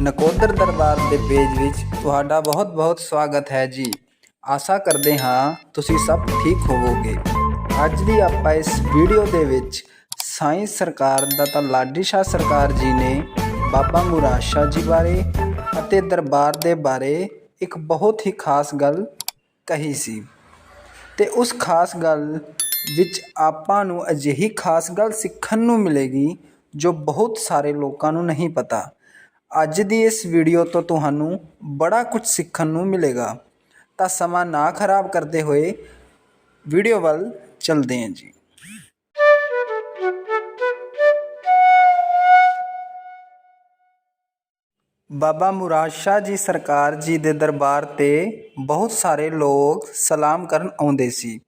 ਨਕੋਦਰ ਦਰਬਾਰ ਦੇ ਪੇਜ ਵਿੱਚ ਤੁਹਾਡਾ ਬਹੁਤ-ਬਹੁਤ ਸਵਾਗਤ ਹੈ ਜੀ। ਆਸ਼ਾ ਕਰਦੇ ਹਾਂ ਤੁਸੀਂ ਸਭ ਠੀਕ ਹੋਵੋਗੇ। ਅੱਜ ਦੀ ਆਪਾਂ ਇਸ ਵੀਡੀਓ ਦੇ ਵਿੱਚ ਸਾਇੰਸ ਸਰਕਾਰ ਦਾ ਤਾਂ ਲਾਡੀ ਸ਼ਾਹ ਸਰਕਾਰ ਜੀ ਨੇ, ਬਾਬਾ ਮੁਰਾਦ ਸ਼ਾਹ ਜੀ ਬਾਰੇ ਅਤੇ ਦਰਬਾਰ ਦੇ ਬਾਰੇ ਇੱਕ ਬਹੁਤ ਹੀ ਖਾਸ ਗੱਲ ਕਹੀ ਸੀ। ਤੇ ਉਸ ਖਾਸ ਗੱਲ ਵਿੱਚ ਆਪਾਂ ਨੂੰ ਅਜਿਹੀ ਖਾਸ ਗੱਲ ਸਿੱਖਣ ਨੂੰ ਮਿਲੇਗੀ ਜੋ ਬਹੁਤ ਸਾਰੇ ਲੋਕਾਂ ਨੂੰ ਨਹੀਂ ਪਤਾ। ਅੱਜ ਦੀ ਇਸ ਵੀਡੀਓ ਤੋਂ ਤੁਹਾਨੂੰ ਬੜਾ ਕੁਝ ਸਿੱਖਣ ਨੂੰ ਮਿਲੇਗਾ। ਤਾਂ ਸਮਾਂ ਨਾ ਖਰਾਬ ਕਰਦੇ ਹੋਏ ਵੀਡੀਓ ਵੱਲ ਚਲਦੇ ਹਾਂ ਜੀ। ਬਾਬਾ ਮੁਰਾਦ ਸ਼ਾਹ ਜੀ ਸਰਕਾਰ ਜੀ ਦੇ ਦਰਬਾਰ ਤੇ ਬਹੁਤ ਸਾਰੇ ਲੋਕ ਸਲਾਮ ਕਰਨ ਆਉਂਦੇ ਸੀ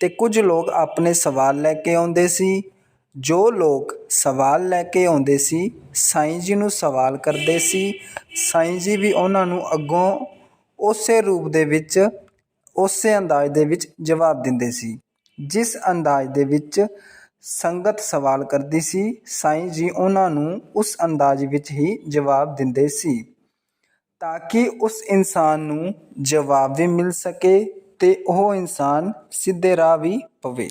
ਤੇ ਕੁਝ ਲੋਕ ਆਪਣੇ ਸਵਾਲ ਲੈ ਕੇ ਆਉਂਦੇ ਸੀ। ਜੋ ਲੋਕ ਸਵਾਲ ਲੈ ਕੇ ਆਉਂਦੇ ਸੀ, ਸਾਈਂ ਜੀ ਨੂੰ ਸਵਾਲ ਕਰਦੇ ਸੀ। ਸਾਈਂ ਜੀ ਵੀ ਉਹਨਾਂ ਨੂੰ ਅੱਗੋਂ ਉਸੇ ਰੂਪ ਦੇ ਵਿੱਚ, ਉਸੇ ਅੰਦਾਜ਼ ਦੇ ਵਿੱਚ ਜਵਾਬ ਦਿੰਦੇ ਸੀ। ਜਿਸ ਅੰਦਾਜ਼ ਦੇ ਵਿੱਚ ਸੰਗਤ ਸਵਾਲ ਕਰਦੀ ਸੀ, ਸਾਈਂ ਜੀ ਉਹਨਾਂ ਨੂੰ ਉਸ ਅੰਦਾਜ਼ ਵਿੱਚ ਹੀ ਜਵਾਬ ਦਿੰਦੇ ਸੀ, ਤਾਂ ਕਿ ਉਸ ਇਨਸਾਨ ਨੂੰ ਜਵਾਬ ਵੀ ਮਿਲ ਸਕੇ ਤੇ ਉਹ ਇਨਸਾਨ ਸਿੱਧੇ ਰਾਹ ਵੀ ਪਵੇ।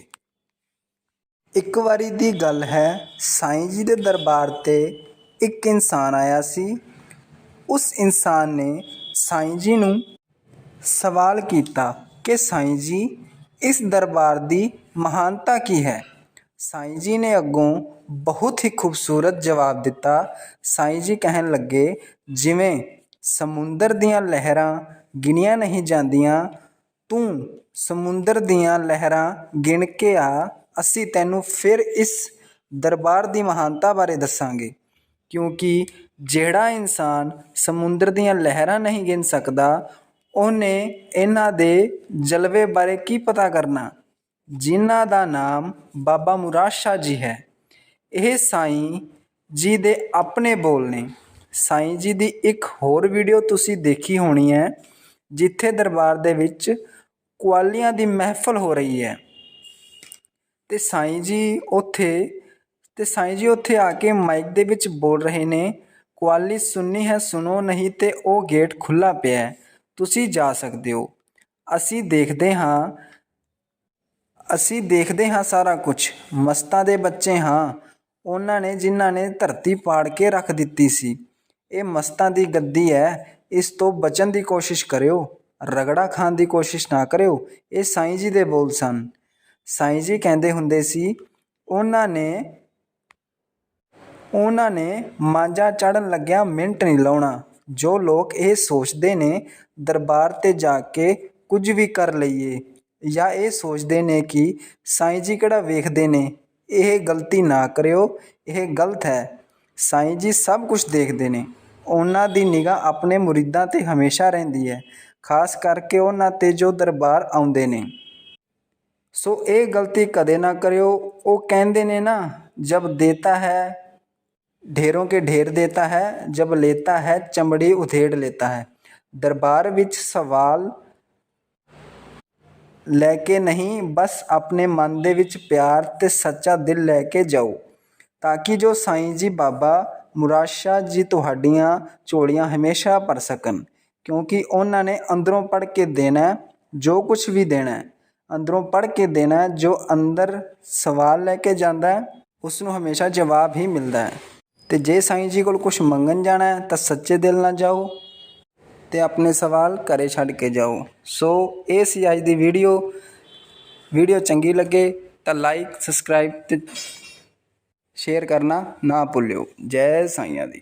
ਇੱਕ ਵਾਰੀ ਦੀ ਗੱਲ ਹੈ, ਸਾਈਂ ਜੀ ਦੇ ਦਰਬਾਰ ਤੇ ਇੱਕ ਇਨਸਾਨ ਆਇਆ ਸੀ। ਉਸ ਇਨਸਾਨ ਨੇ ਸਾਈਂ ਜੀ ਨੂੰ ਸਵਾਲ ਕੀਤਾ ਕਿ ਸਾਈਂ ਜੀ, ਇਸ ਦਰਬਾਰ ਦੀ ਮਹਾਨਤਾ ਕੀ ਹੈ? ਸਾਈਂ ਜੀ ਨੇ ਅੱਗੋਂ ਬਹੁਤ ਹੀ ਖੂਬਸੂਰਤ ਜਵਾਬ ਦਿੱਤਾ। ਸਾਈਂ ਜੀ ਕਹਿਣ ਲੱਗੇ, ਜਿਵੇਂ ਸਮੁੰਦਰ ਦੀਆਂ ਲਹਿਰਾਂ ਗਿਣੀਆਂ ਨਹੀਂ ਜਾਂਦੀਆਂ, ਤੂੰ ਸਮੁੰਦਰ ਦੀਆਂ ਲਹਿਰਾਂ ਗਿਣ ਕੇ ਆ ਅਸੀਂ ਤੈਨੂੰ ਫਿਰ ਇਸ ਦਰਬਾਰ ਦੀ ਮਹਾਨਤਾ ਬਾਰੇ ਦੱਸਾਂਗੇ। ਕਿਉਂਕਿ ਜਿਹੜਾ ਇਨਸਾਨ ਸਮੁੰਦਰ ਦੀਆਂ ਲਹਿਰਾਂ ਨਹੀਂ ਗਿਣ ਸਕਦਾ, ਉਹਨੇ ਇਹਨਾਂ ਦੇ ਜਲਵੇ ਬਾਰੇ ਕੀ ਪਤਾ ਕਰਨਾ? ਜਿਨ੍ਹਾਂ ਦਾ ਨਾਮ ਬਾਬਾ ਮੁਰਾਦ ਸ਼ਾਹ ਜੀ ਹੈ। ਇਹ ਸਾਈਂ ਜੀ ਦੇ ਆਪਣੇ ਬੋਲ ਨੇ। ਸਾਈਂ ਜੀ ਦੀ ਇੱਕ ਹੋਰ ਵੀਡੀਓ ਤੁਸੀਂ ਦੇਖੀ ਹੋਣੀ ਹੈ, ਜਿੱਥੇ ਦਰਬਾਰ ਦੇ ਵਿੱਚ ਕੁਆਲੀਆਂ ਦੀ ਮਹਿਫਲ ਹੋ ਰਹੀ ਹੈ। ਤੇ ਸਾਈਂ ਜੀ ਉੱਥੇ, ਤੇ ਸਾਈਂ ਜੀ ਉੱਥੇ ਆ ਕੇ ਮਾਈਕ ਦੇ ਵਿੱਚ ਬੋਲ ਰਹੇ ਨੇ, ਕੁਆਲੀ ਸੁਣਨੀ ਹੈ, ਸੁਣੋ ਨਹੀਂ ਤੇ ਉਹ ਗੇਟ ਖੁੱਲਾ ਪਿਆ ਹੈ, ਤੁਸੀਂ ਜਾ ਸਕਦੇ ਹੋ। ਅਸੀਂ ਦੇਖਦੇ ਹਾਂ, ਅਸੀਂ ਦੇਖਦੇ ਹਾਂ ਸਾਰਾ ਕੁਝ ਮਸਤਾਂ ਦੇ ਬੱਚੇ ਹਾਂ, ਉਹਨਾਂ ਨੇ, ਜਿਨ੍ਹਾਂ ਨੇ ਧਰਤੀ ਪਾੜ ਕੇ ਰੱਖ ਦਿੱਤੀ ਸੀ। ਇਹ ਮਸਤਾਂ ਦੀ ਗੱਦੀ ਹੈ, ਇਸ ਤੋਂ ਬਚਣ ਦੀ ਕੋਸ਼ਿਸ਼ ਕਰਿਓ, ਰਗੜਾ ਖਾਣ ਦੀ ਕੋਸ਼ਿਸ਼ ਨਾ ਕਰਿਓ, ਇਹ ਸਾਈਂ ਜੀ ਦੇ ਬੋਲ ਸਨ। ਸਾਈਂ ਜੀ ਕਹਿੰਦੇ ਹੁੰਦੇ ਸੀ, ਉਹਨਾਂ ਨੇ ਉਹਨਾਂ ਨੇ ਮਾਂਜਾ ਚੜਨ ਲੱਗਿਆ ਮਿੰਟ ਨਹੀਂ ਲਾਉਣਾ। ਜੋ ਲੋਕ ਇਹ ਸੋਚਦੇ ਨੇ, ਦਰਬਾਰ ਤੇ ਜਾ ਕੇ ਕੁਝ ਵੀ ਕਰ ਲਈਏ, ਜਾਂ ਇਹ ਸੋਚਦੇ ਨੇ ਕਿ ਸਾਈਂ ਜੀ ਕਿਹੜਾ ਵੇਖਦੇ ਨੇ, ਇਹ ਗਲਤੀ ਨਾ ਕਰਿਓ, ਇਹ ਗਲਤ ਹੈ। ਸਾਈਂ ਜੀ ਸਭ ਕੁਝ ਦੇਖਦੇ ਨੇ। ਉਹਨਾਂ ਦੀ ਨਿਗਾਹ ਆਪਣੇ ਮੁਰੀਦਾਂ ਤੇ ਹਮੇਸ਼ਾ ਰਹਿੰਦੀ ਹੈ, ਖਾਸ ਕਰਕੇ ਉਹਨਾਂ ਤੇ ਜੋ ਦਰਬਾਰ ਆਉਂਦੇ ਨੇ। ਸੋ ਇਹ ਗਲਤੀ ਕਦੇ ਨਾ ਕਰਿਓ। ਉਹ ਕਹਿੰਦੇ ਨੇ ਨਾ, ਜਬ ਦੇਤਾ ਹੈ, ਢੇਰੋਂ ਕੇ ਢੇਰ ਦੇਤਾ ਹੈ, ਜਬ ਲੇਤਾ ਹੈ, ਚਮੜੀ ਉਥੇੜ ਲੇਤਾ ਹੈ। ਦਰਬਾਰ ਵਿੱਚ ਸਵਾਲ ਲੈ ਕੇ ਨਹੀਂ, ਬਸ ਆਪਣੇ ਮਨ ਦੇ ਵਿੱਚ ਪਿਆਰ ਤੇ ਸੱਚਾ ਦਿਲ ਲੈ ਕੇ ਜਾਓ, ਤਾਂ ਕਿ ਜੋ ਸਾਈਂ ਜੀ ਬਾਬਾ ਮੁਰਾਸ਼ਾ ਜੀ ਤੁਹਾਡੀਆਂ ਝੋਲੀਆਂ ਹਮੇਸ਼ਾ ਭਰ ਸਕਣ, ਕਿਉਂਕਿ ਉਹਨਾਂ ਨੇ ਅੰਦਰੋਂ ਪੜ ਕੇ ਦੇਣਾ ਜੋ ਕੁਝ ਵੀ ਦੇਣਾ ਅੰਦਰੋਂ ਪੜ੍ਹ ਕੇ ਦੇਣਾ ਜੋ ਅੰਦਰ ਸਵਾਲ ਲੈ ਕੇ ਜਾਂਦਾ ਹੈ ਉਸ ਨੂੰ ਹਮੇਸ਼ਾ ਜਵਾਬ ਹੀ ਮਿਲਦਾ ਹੈ। ਤੇ ਜੇ ਸਾਈਂ ਜੀ ਕੋਲ ਕੁਝ ਮੰਗਣ ਜਾਣਾ ਹੈ, ਤਾਂ ਸੱਚੇ ਦਿਲ ਨਾਲ ਜਾਓ ਤੇ ਆਪਣੇ ਸਵਾਲ ਘਰੇ ਛੱਡ ਕੇ ਜਾਓ। ਸੋ ਇਹ ਸੀ ਅੱਜ ਦੀ ਵੀਡੀਓ। ਵੀਡੀਓ ਚੰਗੀ ਲੱਗੇ ਤਾਂ ਲਾਈਕ, ਸਬਸਕ੍ਰਾਈਬ ਤੇ ਸ਼ੇਅਰ ਕਰਨਾ ਨਾ ਭੁੱਲਿਓ। ਜੈ ਸਾਈਆਂ ਦੀ।